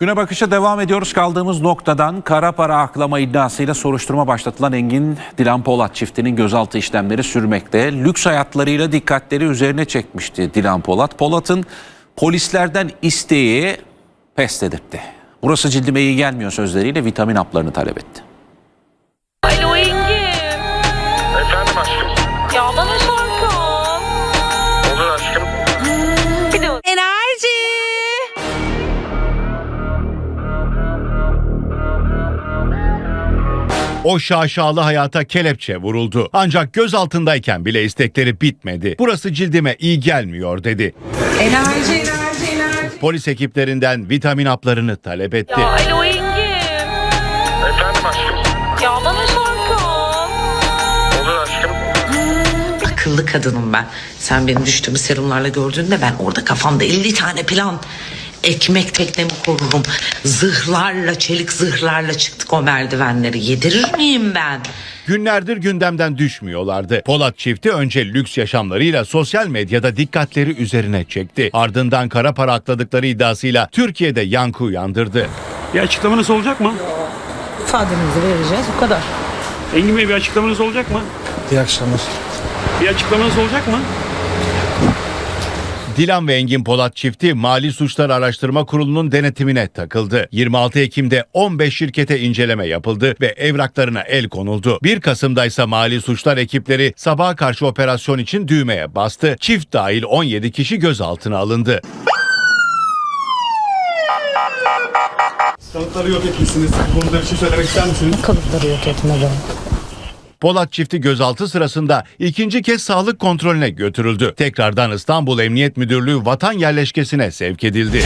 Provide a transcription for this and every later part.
Güne bakışa devam ediyoruz. Kaldığımız noktadan kara para aklama iddiasıyla soruşturma başlatılan Engin Dilan Polat çiftinin gözaltı işlemleri sürmekte. Lüks hayatlarıyla dikkatleri üzerine çekmişti Dilan Polat. Polat'ın polislerden isteği pes dedirtti. Burası cildime iyi gelmiyor sözleriyle vitamin haplarını talep etti. O şaşalı hayata kelepçe vuruldu. Ancak gözaltındayken bile istekleri bitmedi. Burası cildime iyi gelmiyor dedi. Enerji, enerji, enerji. Polis ekiplerinden vitamin haplarını talep etti. ya alo Engin. Efendim aşkım. Ya bana şarkı al. Olur aşkım. akıllı kadınım ben. Sen benim düştüğümü serumlarla gördüğünde ben orada kafamda 50 tane plan ekmek teknemi korurum. Zırhlarla, çelik zırhlarla çıktık o merdivenleri. Yedirir miyim ben? Günlerdir gündemden düşmüyorlardı. Polat çifti önce lüks yaşamlarıyla sosyal medyada dikkatleri üzerine çekti. Ardından kara para akladıkları iddiasıyla Türkiye'de yankı uyandırdı. Bir açıklamanız olacak mı? İfademizi vereceğiz o kadar. Engin Bey bir açıklamanız olacak mı? İyi akşamlar. Bir açıklamanız olacak mı? Dilan ve Engin Polat çifti Mali Suçlar Araştırma Kurulu'nun denetimine takıldı. 26 Ekim'de 15 şirkete inceleme yapıldı ve evraklarına el konuldu. 1 Kasım'da ise Mali Suçlar ekipleri sabaha karşı operasyon için düğmeye bastı. Çift dahil 17 kişi gözaltına alındı. Kanıtları yok etmişsiniz. Bu konuda bir şey söylemek ister misiniz? Polat çifti gözaltı sırasında ikinci kez sağlık kontrolüne götürüldü. Tekrardan İstanbul Emniyet Müdürlüğü vatan yerleşkesine sevk edildi.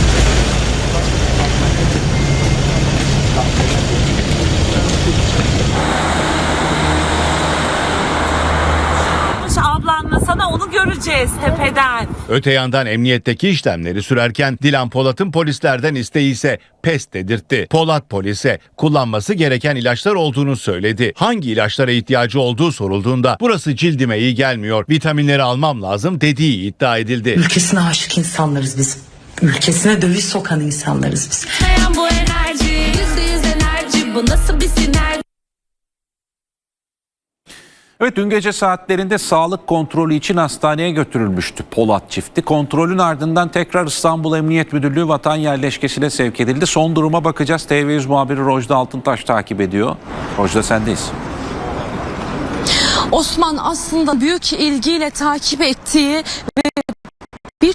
Öte yandan emniyetteki işlemleri sürerken Dilan Polat'ın polislerden isteği ise pes dedirtti. Polat polise kullanması gereken ilaçlar olduğunu söyledi. Hangi ilaçlara ihtiyacı olduğu sorulduğunda burası cildime iyi gelmiyor, vitaminleri almam lazım dediği iddia edildi. Ülkesine aşık insanlarız biz. Ülkesine döviz sokan insanlarız biz. Bu enerji. Yüzde yüz enerji. Bu nasıl bir sinerji? Evet dün gece saatlerinde sağlık kontrolü için hastaneye götürülmüştü Polat çifti. Kontrolün ardından tekrar İstanbul Emniyet Müdürlüğü vatan yerleşkesine sevk edildi. Son duruma bakacağız. TV100 muhabiri Rojda Altıntaş takip ediyor. Rojda sendeyiz. Osman aslında büyük ilgiyle takip ettiği ve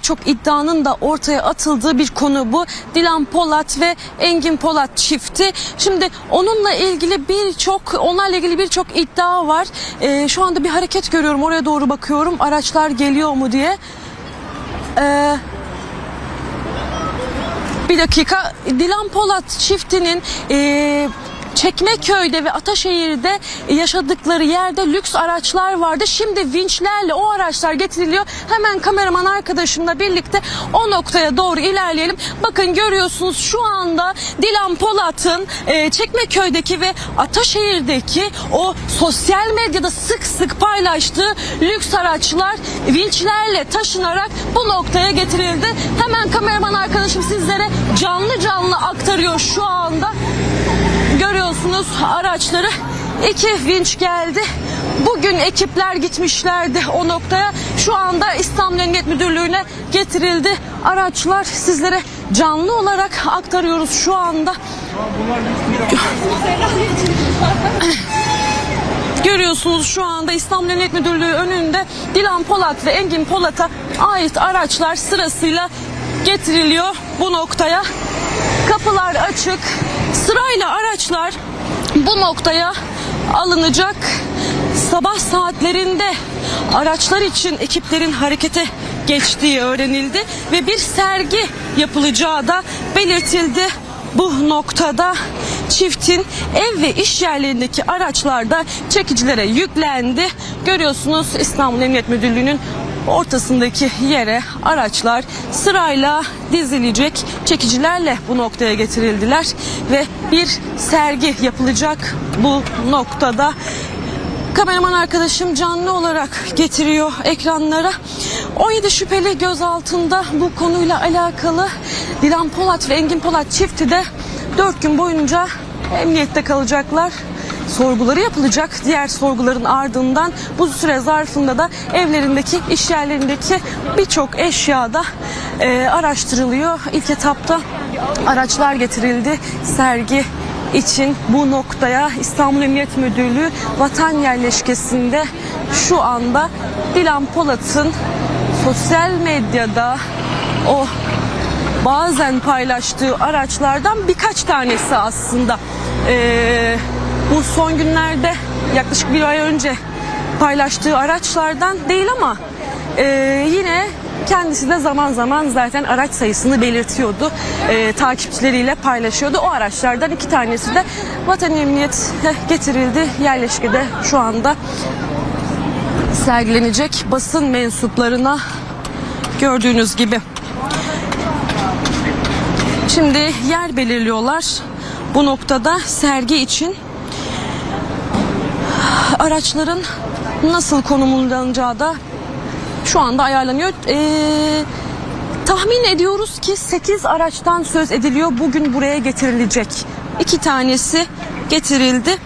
birçok iddianın da ortaya atıldığı bir konu bu. Dilan Polat ve Engin Polat çifti. Şimdi onunla ilgili birçok, onlarla ilgili birçok iddia var. Ee, şu anda bir hareket görüyorum. Oraya doğru bakıyorum. Araçlar geliyor mu diye. Ee, bir dakika. Dilan Polat çiftinin e, Çekmeköy'de ve Ataşehir'de yaşadıkları yerde lüks araçlar vardı. Şimdi vinçlerle o araçlar getiriliyor. Hemen kameraman arkadaşımla birlikte o noktaya doğru ilerleyelim. Bakın görüyorsunuz şu anda Dilan Polat'ın e, Çekmeköy'deki ve Ataşehir'deki o sosyal medyada sık sık paylaştığı lüks araçlar vinçlerle taşınarak bu noktaya getirildi. Hemen kameraman arkadaşım sizlere canlı canlı aktarıyor şu anda. Görüyorsunuz araçları iki vinç geldi. Bugün ekipler gitmişlerdi o noktaya. Şu anda İstanbul Emniyet Müdürlüğü'ne getirildi. Araçlar sizlere canlı olarak aktarıyoruz şu anda. Görüyorsunuz şu anda İstanbul Emniyet Müdürlüğü önünde Dilan Polat ve Engin Polat'a ait araçlar sırasıyla getiriliyor bu noktaya. Kapılar açık. Sırayla araçlar bu noktaya alınacak. Sabah saatlerinde araçlar için ekiplerin harekete geçtiği öğrenildi ve bir sergi yapılacağı da belirtildi. Bu noktada çiftin ev ve iş yerlerindeki araçlarda çekicilere yüklendi. Görüyorsunuz İstanbul Emniyet Müdürlüğü'nün ortasındaki yere araçlar sırayla dizilecek çekicilerle bu noktaya getirildiler ve bir sergi yapılacak bu noktada. kameraman arkadaşım canlı olarak getiriyor ekranlara. 17 şüpheli gözaltında bu konuyla alakalı Dilan Polat ve Engin Polat çifti de 4 gün boyunca emniyette kalacaklar. Sorguları yapılacak. Diğer sorguların ardından bu süre zarfında da evlerindeki, iş yerlerindeki birçok eşyada e, araştırılıyor. İlk etapta araçlar getirildi. Sergi için bu noktaya İstanbul Emniyet Müdürlüğü vatan yerleşkesinde şu anda Dilan Polat'ın sosyal medyada o bazen paylaştığı araçlardan birkaç tanesi aslında. Ee, bu son günlerde yaklaşık bir ay önce paylaştığı araçlardan değil ama e, yine kendisi de zaman zaman zaten araç sayısını belirtiyordu. Ee, takipçileriyle paylaşıyordu. O araçlardan iki tanesi de Vatan Emniyet'e getirildi. Yerleşkede şu anda sergilenecek basın mensuplarına gördüğünüz gibi. Şimdi yer belirliyorlar. Bu noktada sergi için araçların nasıl konumlanacağı da şu anda ayarlanıyor. Ee, tahmin ediyoruz ki 8 araçtan söz ediliyor. Bugün buraya getirilecek. İki tanesi getirildi.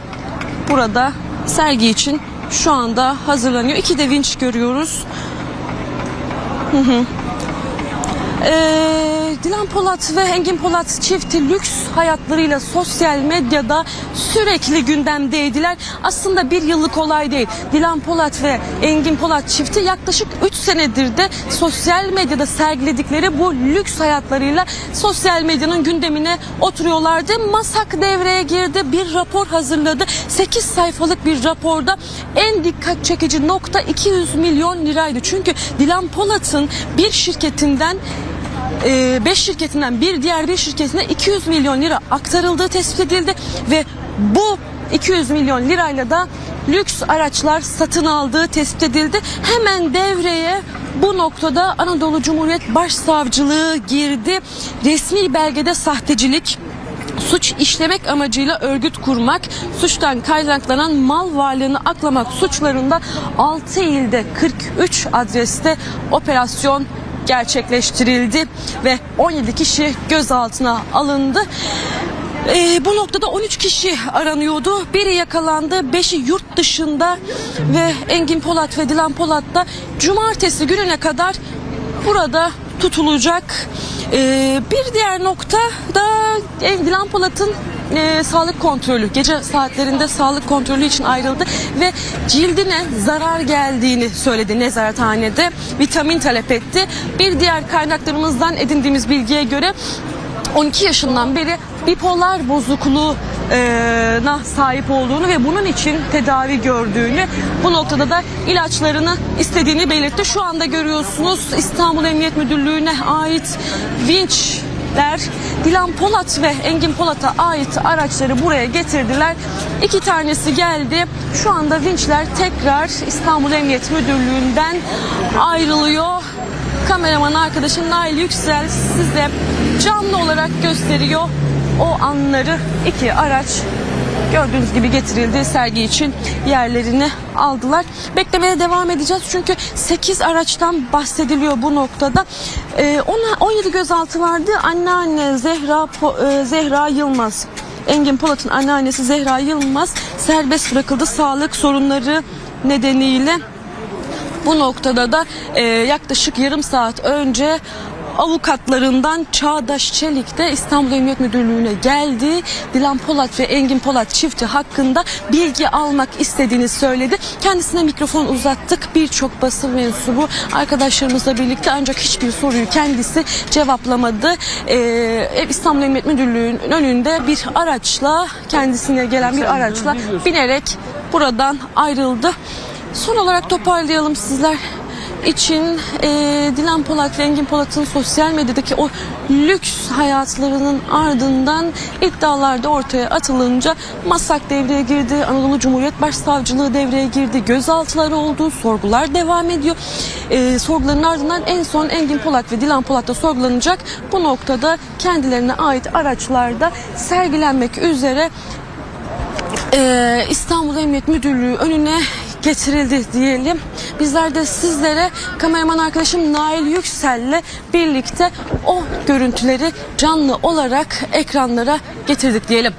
Burada sergi için şu anda hazırlanıyor. İki de vinç görüyoruz. Ee, Dilan Polat ve Engin Polat çifti lüks hayatlarıyla sosyal medyada sürekli gündemdeydiler. Aslında bir yıllık olay değil. Dilan Polat ve Engin Polat çifti yaklaşık 3 senedir de sosyal medyada sergiledikleri bu lüks hayatlarıyla sosyal medyanın gündemine oturuyorlardı. Masak devreye girdi. Bir rapor hazırladı. 8 sayfalık bir raporda en dikkat çekici nokta 200 milyon liraydı. Çünkü Dilan Polat'ın bir şirketinden 5 şirketinden bir diğer bir şirketine 200 milyon lira aktarıldığı tespit edildi ve bu 200 milyon lirayla da lüks araçlar satın aldığı tespit edildi. Hemen devreye bu noktada Anadolu Cumhuriyet Başsavcılığı girdi. Resmi belgede sahtecilik, suç işlemek amacıyla örgüt kurmak, suçtan kaynaklanan mal varlığını aklamak suçlarında 6 ilde 43 adreste operasyon gerçekleştirildi ve 17 kişi gözaltına alındı. Ee, bu noktada 13 kişi aranıyordu. Biri yakalandı, 5'i yurt dışında ve Engin Polat ve Dilan Polat da cumartesi gününe kadar burada tutulacak. Ee, bir diğer nokta da Dilan Polat'ın e, sağlık kontrolü gece saatlerinde sağlık kontrolü için ayrıldı ve cildine zarar geldiğini söyledi nezarethanede vitamin talep etti. Bir diğer kaynaklarımızdan edindiğimiz bilgiye göre 12 yaşından beri bipolar bozukluğuna sahip olduğunu ve bunun için tedavi gördüğünü bu noktada da ilaçlarını istediğini belirtti. Şu anda görüyorsunuz İstanbul Emniyet Müdürlüğü'ne ait vinçler Dilan Polat ve Engin Polat'a ait araçları buraya getirdiler. İki tanesi geldi. Şu anda vinçler tekrar İstanbul Emniyet Müdürlüğü'nden ayrılıyor. Kameraman arkadaşım Nail Yüksel size canlı olarak gösteriyor o anları. iki araç gördüğünüz gibi getirildi sergi için yerlerini aldılar. Beklemeye devam edeceğiz çünkü 8 araçtan bahsediliyor bu noktada. Ee, ona 17 gözaltı vardı. Anneanne Zehra e, Zehra Yılmaz Engin Polat'ın anneannesi Zehra Yılmaz serbest bırakıldı sağlık sorunları nedeniyle. Bu noktada da e, yaklaşık yarım saat önce avukatlarından Çağdaş Çelik de İstanbul Emniyet Müdürlüğü'ne geldi. Dilan Polat ve Engin Polat çifti hakkında bilgi almak istediğini söyledi. Kendisine mikrofon uzattık. Birçok basın mensubu arkadaşlarımızla birlikte ancak hiçbir soruyu kendisi cevaplamadı. Ee, İstanbul Emniyet Müdürlüğü'nün önünde bir araçla kendisine gelen bir araçla binerek buradan ayrıldı. Son olarak toparlayalım sizler için e, Dilan Polat ve Engin Polat'ın sosyal medyadaki o lüks hayatlarının ardından iddialar da ortaya atılınca Masak devreye girdi, Anadolu Cumhuriyet Başsavcılığı devreye girdi, gözaltıları oldu, sorgular devam ediyor. E, sorguların ardından en son Engin Polat ve Dilan Polat da sorgulanacak. Bu noktada kendilerine ait araçlarda sergilenmek üzere e, İstanbul Emniyet Müdürlüğü önüne getirildi diyelim. Bizler de sizlere kameraman arkadaşım Nail Yüksel'le birlikte o görüntüleri canlı olarak ekranlara getirdik diyelim.